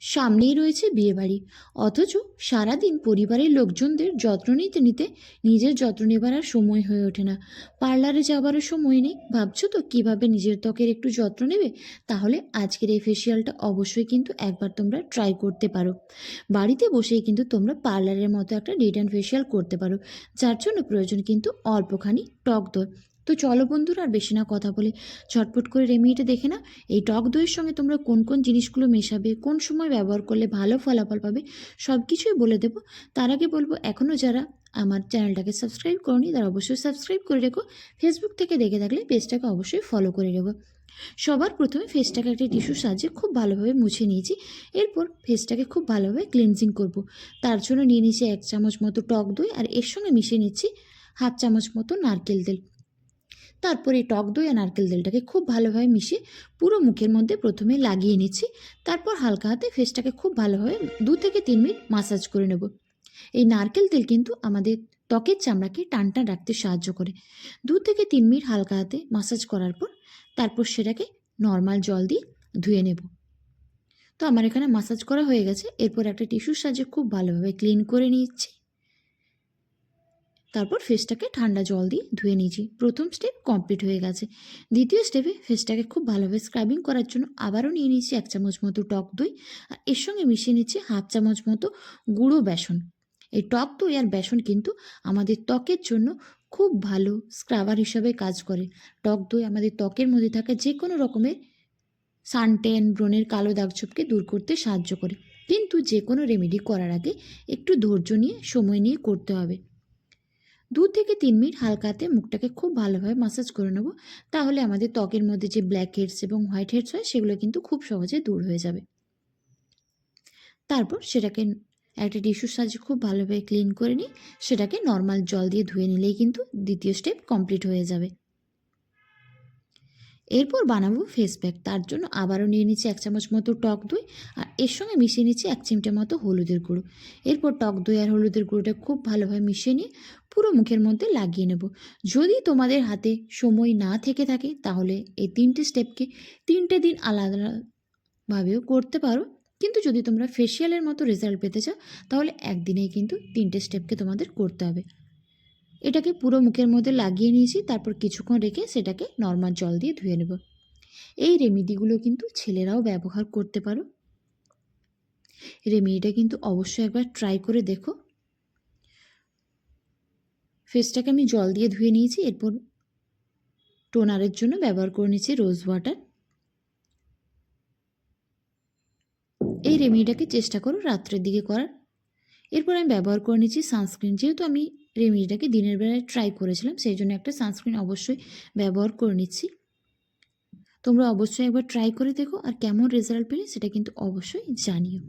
সামনেই রয়েছে বিয়েবাড়ি। অথচ সারাদিন পরিবারের লোকজনদের যত্ন নিতে নিতে নিজের যত্ন নেবার আর সময় হয়ে ওঠে না। পার্লারে যাবারও সময় নেই। ভাবছ তো কীভাবে নিজের ত্বকের একটু যত্ন নেবে? তাহলে আজকের এই ফেসিয়ালটা অবশ্যই কিন্তু একবার তোমরা ট্রাই করতে পারো। বাড়িতে বসেই কিন্তু তোমরা পার্লারের মতো একটা রিটার্ন ফেসিয়াল করতে পারো। যার জন্য প্রয়োজন কিন্তু অল্পখানি টক দই। তো চলো বন্ধুরা, আর বেশি না কথা বলে ঝটপট করে রেমিডিটা দেখে না এই টক দইয়ের সঙ্গে তোমরা কোন কোন জিনিসগুলো মেশাবে, কোন সময় ব্যবহার করলে ভালো ফলাফল পাবে সব কিছুই বলে দেবো। তার আগে বলব এখনও যারা আমার চ্যানেলটাকে সাবস্ক্রাইব করনি, তারা অবশ্যই সাবস্ক্রাইব করে রেখো। ফেসবুক থেকে দেখে থাকলে পেজটাকে অবশ্যই ফলো করে রেখো। সবার প্রথমে ফেসটাকে একটা টিস্যুর সাহায্যে খুব ভালোভাবে মুছে নিয়েছি। এরপর ফেসটাকে খুব ভালোভাবে ক্লিনজিং করব। তার জন্য নিয়ে নিয়েছি এক চামচ মতো টক দই, আর এর সঙ্গে মিশিয়ে নিচ্ছি হাফ চামচ মতো নারকেল তেল। তারপর এই টক দই আর নারকেল তেলটাকে খুব ভালোভাবে মিশিয়ে পুরো মুখের মধ্যে প্রথমে লাগিয়ে নিচ্ছি। তারপর হালকা হাতে ফেসটাকে খুব ভালোভাবে দু থেকে তিন মিনিট মাসাজ করে নেব। এই নারকেল তেল কিন্তু আমাদের ত্বকের চামড়াকে টান টান রাখতে সাহায্য করে। দু থেকে তিন মিনিট হালকা হাতে মাসাজ করার পর তারপর সেটাকে নর্মাল জল দিয়ে ধুয়ে নেব। তো আমার এখানে মাসাজ করা হয়ে গেছে। এরপর একটা টিস্যুর সাহায্যে খুব ভালোভাবে ক্লিন করে নিচ্ছি। তারপর ফেসটাকে ঠান্ডা জল দিয়ে ধুয়ে নিয়েছি। প্রথম স্টেপ কমপ্লিট হয়ে গেছে। দ্বিতীয় স্টেপে ফেসটাকে খুব ভালোভাবে স্ক্রাবিং করার জন্য আবারও নিয়ে নিয়েছি এক চামচ মতো টক দই আর এর সঙ্গে মিশিয়ে নিচ্ছি হাফ চামচ মতো গুঁড়ো বেসন। এই টক দই আর বেসন কিন্তু আমাদের ত্বকের জন্য খুব ভালো স্ক্রাবার হিসাবে কাজ করে। টক দই আমাদের ত্বকের মধ্যে থাকা যে কোনো রকমের সানটেন ব্রণের কালো দাগছোপকে দূর করতে সাহায্য করে। কিন্তু যে কোনো রেমেডি করার আগে একটু ধৈর্য নিয়ে, সময় নিয়ে করতে হবে। দু থেকে তিন মিনিট হালকাতে মুখটাকে খুব ভালোভাবে মাসাজ করে নেব। তাহলে আমাদের ত্বকের মধ্যে যে ব্ল্যাক হেডস এবং হোয়াইট হেডস হয়, সেগুলো কিন্তু খুব সহজে দূর হয়ে যাবে। তারপর সেটাকে একটা টিস্যুর সাহায্যে খুব ভালোভাবে ক্লিন করে নিই সেটাকে নর্মাল জল দিয়ে ধুয়ে নিলেই কিন্তু দ্বিতীয় স্টেপ কমপ্লিট হয়ে যাবে। এরপর বানাবো ফেস প্যাক তার জন্য আবারও নিয়ে নিচ্ছি এক চামচ মতো টক দই আর এর সঙ্গে মিশিয়ে নিচ্ছি এক চিমটে মতো হলুদের গুঁড়ো। এরপর টক দই আর হলুদের গুঁড়োটা খুব ভালোভাবে মিশিয়ে নিয়ে পুরো মুখের মধ্যে লাগিয়ে নেব। যদি তোমাদের হাতে সময় না থেকে থাকে, তাহলে এই তিনটে স্টেপকে তিনটে দিন আলাদা আলাদাভাবেও করতে পারো। কিন্তু যদি তোমরা ফেসিয়ালের মতো রেজাল্ট পেতে চাও, তাহলে একদিনেই কিন্তু তিনটে স্টেপকে তোমাদের করতে হবে। এটাকে পুরো মুখের মধ্যে লাগিয়ে নিয়েছি, তারপর কিছুক্ষণ রেখে সেটাকে নর্মাল জল দিয়ে ধুয়ে নেব। এই রেমিডিগুলো কিন্তু ছেলেরাও ব্যবহার করতে পারো। রেমিডিটা কিন্তু অবশ্যই একবার ট্রাই করে দেখো। ফেসটাকে আমি জল দিয়ে ধুয়ে নিয়েছি, এরপর টোনারের জন্য ব্যবহার করে নিয়েছি রোজ ওয়াটার। এই রেমিডিটাকে চেষ্টা করো রাত্রের দিকে করার। এরপর আমি ব্যবহার করে নিচ্ছি সানস্ক্রিন, যেহেতু আমি রেমিডিটাকে দিনের বেলায় ট্রাই করেছিলাম, সেই জন্য একটা সানস্ক্রিন অবশ্যই ব্যবহার করে নিচ্ছি। তোমরা অবশ্যই একবার ট্রাই করে দেখো আর কেমন রেজাল্ট পেলে সেটা কিন্তু অবশ্যই জানিও।